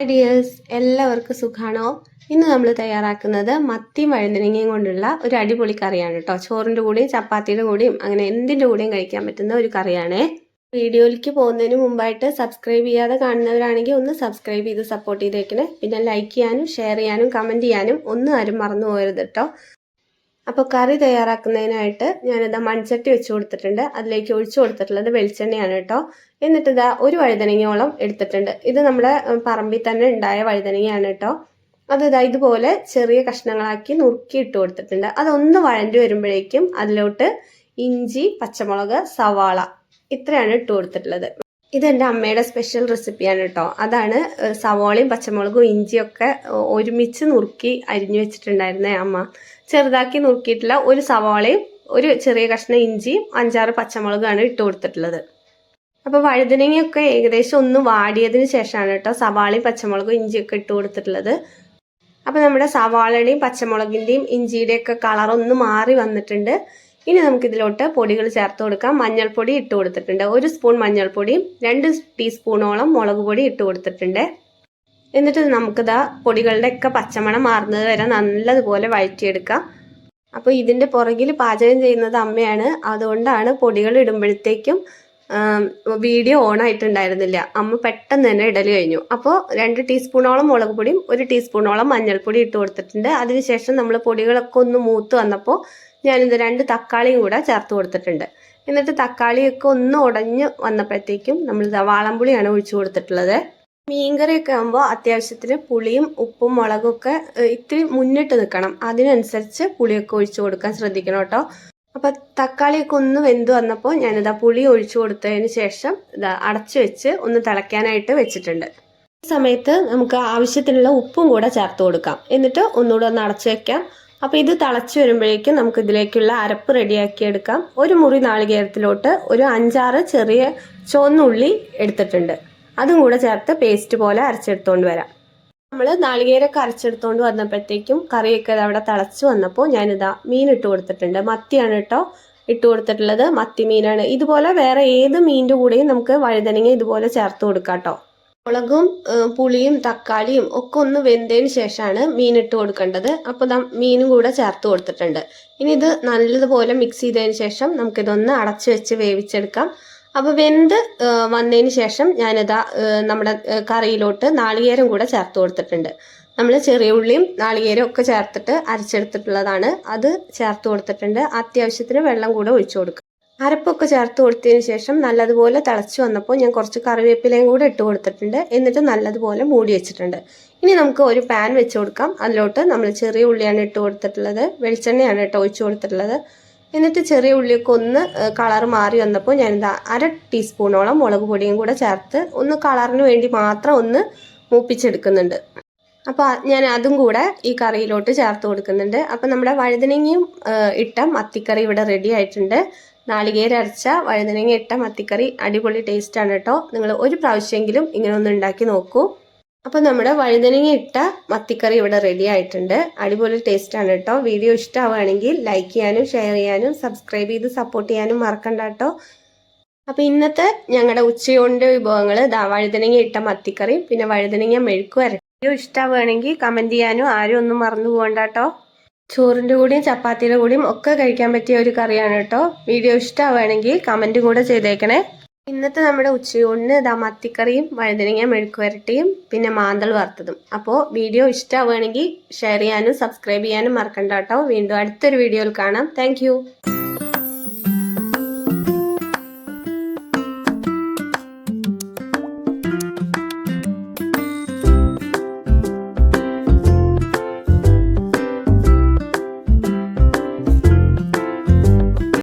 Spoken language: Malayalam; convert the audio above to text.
ഡിയേഴ്സ് എല്ലാവർക്കും സുഖാണോ? ഇന്ന് നമ്മൾ തയ്യാറാക്കുന്നത് മത്തിയും വഴുതനങ്ങയും കൊണ്ടുള്ള ഒരു അടിപൊളി കറിയാണ് കേട്ടോ ചോറിന്റെ കൂടെയും ചപ്പാത്തിയുടെ കൂടെയും അങ്ങനെ എന്തിന്റെ കൂടെയും കഴിക്കാൻ പറ്റുന്ന ഒരു കറിയാണ്. വീഡിയോയിലേക്ക് പോകുന്നതിന് മുമ്പായിട്ട് സബ്സ്ക്രൈബ് ചെയ്യാതെ കാണുന്നവരാണെങ്കിൽ ഒന്ന് സബ്സ്ക്രൈബ് ചെയ്ത് സപ്പോർട്ട് ചെയ്തേക്കണേ. പിന്നെ ലൈക്ക് ചെയ്യാനും ഷെയർ ചെയ്യാനും കമന്റ് ചെയ്യാനും ഒന്നും ആരും മറന്നു പോകരുത് കേട്ടോ അപ്പോൾ കറി തയ്യാറാക്കുന്നതിനായിട്ട് ഞാനിതാ മൺചട്ടി വെച്ച് കൊടുത്തിട്ടുണ്ട്. അതിലേക്ക് ഒഴിച്ചു കൊടുത്തിട്ടുള്ളത് വെളിച്ചെണ്ണയാണ് കേട്ടോ. എന്നിട്ട് ഇതാ ഒരു വഴുതനങ്ങയോളം എടുത്തിട്ടുണ്ട്. ഇത് നമ്മുടെ പറമ്പിൽ തന്നെ ഉണ്ടായ വഴുതനങ്ങയാണ് കേട്ടോ. അത് ഇതാ ഇതുപോലെ ചെറിയ കഷ്ണങ്ങളാക്കി നുറുക്കി ഇട്ട് കൊടുത്തിട്ടുണ്ട്. അതൊന്ന് വഴണ്ടി വരുമ്പോഴേക്കും അതിലോട്ട് ഇഞ്ചി പച്ചമുളക് സവാള ഇത്രയാണ് ഇട്ട് കൊടുത്തിട്ടുള്ളത്. ഇത് എന്റെ അമ്മയുടെ സ്പെഷ്യൽ റെസിപ്പിയാണ് കേട്ടോ അതാണ് സവോളയും പച്ചമുളകും ഇഞ്ചിയൊക്കെ ഒരുമിച്ച് നുറുക്കി അരിഞ്ഞു വെച്ചിട്ടുണ്ടായിരുന്നേ അമ്മ. ചെറുതാക്കി നുറുക്കിയിട്ടുള്ള ഒരു സവോളയും ഒരു ചെറിയ കഷ്ണം ഇഞ്ചിയും അഞ്ചാറ് പച്ചമുളകാണ് ഇട്ട് കൊടുത്തിട്ടുള്ളത്. അപ്പോൾ വഴുതനങ്ങയൊക്കെ ഏകദേശം ഒന്ന് വാടിയതിന് ശേഷമാണ് കേട്ടോ സവാളയും പച്ചമുളകും ഇഞ്ചിയൊക്കെ ഇട്ട് കൊടുത്തിട്ടുള്ളത്. അപ്പോൾ നമ്മുടെ സവാളയുടെയും പച്ചമുളകിന്റെയും ഇഞ്ചിയുടെയൊക്കെ കളറൊന്ന് മാറി വന്നിട്ടുണ്ട്. ഇനി നമുക്ക് നമുക്കിതിലോട്ട് പൊടികൾ ചേർത്ത് കൊടുക്കാം. മഞ്ഞൾപ്പൊടി ഇട്ട് കൊടുത്തിട്ടുണ്ട്. ഒരു സ്പൂൺ മഞ്ഞൾപ്പൊടിയും രണ്ട് ടീസ്പൂണോളം മുളക് പൊടി ഇട്ട് കൊടുത്തിട്ടുണ്ട്. എന്നിട്ട് നമുക്കിതാ പൊടികളുടെ ഒക്കെ പച്ചമണം മാറുന്നത് വരെ നല്ലതുപോലെ വഴറ്റിയെടുക്കാം. അപ്പോൾ ഇതിന്റെ പുറകിൽ പാചകം ചെയ്യുന്നത് അമ്മയാണ്. അതുകൊണ്ടാണ് പൊടികൾ ഇടുമ്പോഴത്തേക്കും വീഡിയോ ഓൺ ആയിട്ടുണ്ടായിരുന്നില്ല അമ്മ പെട്ടെന്ന് തന്നെ ഇടൽ കഴിഞ്ഞു. അപ്പോൾ രണ്ട് ടീസ്പൂണോളം മുളക് പൊടിയും ഒരു ടീസ്പൂണോളം മഞ്ഞൾപ്പൊടി ഇട്ട് കൊടുത്തിട്ടുണ്ട്. അതിനുശേഷം നമ്മൾ പൊടികളൊക്കെ ഒന്ന് മൂത്ത് വന്നപ്പോൾ ഞാനിത് രണ്ട് തക്കാളിയും കൂടെ ചേർത്ത് കൊടുത്തിട്ടുണ്ട്. എന്നിട്ട് തക്കാളിയൊക്കെ ഒന്ന് ഉടഞ്ഞ് വന്നപ്പോഴത്തേക്കും നമ്മൾ വാളംപുളിയാണ് ഒഴിച്ചു കൊടുത്തിട്ടുള്ളത്. മീൻകറിയൊക്കെ ആകുമ്പോൾ അത്യാവശ്യത്തിന് പുളിയും ഉപ്പും മുളകും ഒക്കെ ഇത്തിരി മുന്നിട്ട് നിൽക്കണം അതിനനുസരിച്ച് പുളിയൊക്കെ ഒഴിച്ചു കൊടുക്കാൻ ശ്രദ്ധിക്കണം കേട്ടോ. അപ്പോൾ തക്കാളിയൊക്കെ ഒന്ന് വെന്ത് വന്നപ്പോൾ ഞാനിതാ പുളി ഒഴിച്ചു കൊടുത്തതിന് ശേഷം ഇതാ അടച്ചു വെച്ച് ഒന്ന് തിളയ്ക്കാനായിട്ട് വെച്ചിട്ടുണ്ട്. ഈ സമയത്ത് നമുക്ക് ആവശ്യത്തിനുള്ള ഉപ്പും കൂടെ ചേർത്ത് കൊടുക്കാം. എന്നിട്ട് ഒന്നുകൂടെ ഒന്ന് അടച്ചു വെക്കാം. അപ്പോൾ ഇത് തിളച്ച് വരുമ്പോഴേക്കും നമുക്ക് ഇതിലേക്കുള്ള അരപ്പ് റെഡിയാക്കി എടുക്കാം. ഒരു മുറി നാളികേരത്തിലോട്ട് ഒരു അഞ്ചാറ് ചെറിയ ചുവന്നുള്ളി എടുത്തിട്ടുണ്ട്. അതും കൂടെ ചേർത്ത് പേസ്റ്റ് പോലെ അരച്ചെടുത്തോണ്ട് വരാം. നമ്മൾ നാളികേരൊക്കെ അരച്ചെടുത്തോണ്ട് വന്നപ്പോഴത്തേക്കും കറിയൊക്കെ അവിടെ തിളച്ച് വന്നപ്പോൾ ഞാനിതാ മീൻ ഇട്ട് കൊടുത്തിട്ടുണ്ട്. മത്തിയാണ് കേട്ടോ ഇട്ട് കൊടുത്തിട്ടുള്ളത്. മത്തി മീനാണ്. ഇതുപോലെ വേറെ ഏത് മീനിന്റെ കൂടെയും നമുക്ക് വഴുതനങ്ങ ഇതുപോലെ ചേർത്ത് കൊടുക്കാം കേട്ടോ. മുളകും പുളിയും തക്കാളിയും ഒക്കെ ഒന്ന് വെന്തതിന് ശേഷമാണ് മീനിട്ട് കൊടുക്കേണ്ടത്. അപ്പോൾ മീനും കൂടെ ചേർത്ത് കൊടുത്തിട്ടുണ്ട്. ഇനി ഇത് നല്ലതുപോലെ മിക്സ് ചെയ്തതിന് ശേഷം നമുക്കിതൊന്ന് അടച്ചു വെച്ച് വേവിച്ചെടുക്കാം. അപ്പോൾ വെന്ത് വന്നതിന് ശേഷം ഞാനിതാ നമ്മുടെ കറിയിലോട്ട് നാളികേരം കൂടെ ചേർത്ത് കൊടുത്തിട്ടുണ്ട്. നമ്മൾ ചെറിയ ഉള്ളിയും നാളികേരം ഒക്കെ ചേർത്തിട്ട് അരച്ചെടുത്തിട്ടുള്ളതാണ്. അത് ചേർത്ത് കൊടുത്തിട്ടുണ്ട്. അത്യാവശ്യത്തിന് വെള്ളം കൂടെ ഒഴിച്ചു കൊടുക്കുക അരപ്പൊക്കെ ചേർത്ത് കൊടുത്തതിന് ശേഷം നല്ലതുപോലെ തിളച്ച് വന്നപ്പോൾ ഞാൻ കുറച്ച് കറിവേപ്പിലയും കൂടെ ഇട്ട് കൊടുത്തിട്ടുണ്ട്. എന്നിട്ട് നല്ലതുപോലെ മൂടി വെച്ചിട്ടുണ്ട്. ഇനി നമുക്ക് ഒരു പാൻ വെച്ച് കൊടുക്കാം. അതിലോട്ട് നമ്മൾ ചെറിയ ഉള്ളിയാണ് ഇട്ട് കൊടുത്തിട്ടുള്ളത്. വെളിച്ചെണ്ണയാണ് കേട്ടോ ഒഴിച്ചു കൊടുത്തിട്ടുള്ളത്. എന്നിട്ട് ചെറിയ ഉള്ളിയൊക്കെ ഒന്ന് കളർ മാറി വന്നപ്പോൾ ഞാൻ ഞാനിതാ അര ടീസ്പൂണോളം മുളക് പൊടിയും കൂടെ ചേർത്ത് ഒന്ന് കളറിന് വേണ്ടി മാത്രം ഒന്ന് മൂപ്പിച്ചെടുക്കുന്നുണ്ട്. അപ്പോൾ ഞാൻ അതും കൂടെ ഈ കറിയിലോട്ട് ചേർത്ത് കൊടുക്കുന്നുണ്ട്. അപ്പോൾ നമ്മുടെ വഴുതനങ്ങയും ഇട്ട മത്തിക്കറി ഇവിടെ റെഡി ആയിട്ടുണ്ട്. നാളികേരം അരച്ച വഴുതനങ്ങ ഇട്ട മത്തിക്കറി അടിപൊളി ടേസ്റ്റ് ആണ് കേട്ടോ. നിങ്ങൾ ഒരു പ്രാവശ്യമെങ്കിലും ഇങ്ങനെ ഒന്ന് ഉണ്ടാക്കി നോക്കൂ. അപ്പോൾ നമ്മുടെ വഴുതനങ്ങ ഇട്ട മത്തിക്കറി ഇവിടെ റെഡി ആയിട്ടുണ്ട്. അടിപൊളി ആണ് കേട്ടോ. വീഡിയോ ഇഷ്ടമാവുകയാണെങ്കിൽ ലൈക്ക് ചെയ്യാനും ഷെയർ ചെയ്യാനും സബ്സ്ക്രൈബ് ചെയ്ത് സപ്പോർട്ട് ചെയ്യാനും മറക്കണ്ട കേട്ടോ. അപ്പോൾ ഇന്നത്തെ ഞങ്ങളുടെ ഉച്ചയോണ്ട് വിഭവങ്ങൾ വഴുതനങ്ങ ഇട്ട മത്തിക്കറി പിന്നെ വഴുതനങ്ങ മെഴുക്ക് വരട്ടി. വീഡിയോ ഇഷ്ടമാവുകയാണെങ്കിൽ കമന്റ് ചെയ്യാനും ആരും ഒന്നും മറന്നു പോകണ്ട കേട്ടോ. ചോറിന്റെ കൂടെയും ചപ്പാത്തിയുടെ കൂടെയും ഒക്കെ കഴിക്കാൻ പറ്റിയ ഒരു കറിയാണ് കേട്ടോ. വീഡിയോ ഇഷ്ടമാവുകയാണെങ്കിൽ കമന്റും കൂടെ ചെയ്തേക്കണേ. ഇന്നത്തെ നമ്മുടെ ഉച്ചയൂണിന് ഇതാ മത്തിക്കറിയും വഴുതനങ്ങ മെഴുക്ക് വരട്ടിയും പിന്നെ മാന്തൾ വറുത്തതും. അപ്പോൾ വീഡിയോ ഇഷ്ടമാവുകയാണെങ്കിൽ ഷെയർ ചെയ്യാനും സബ്സ്ക്രൈബ് ചെയ്യാനും മറക്കണ്ട കേട്ടോ. വീണ്ടും അടുത്തൊരു വീഡിയോയിൽ കാണാം. താങ്ക്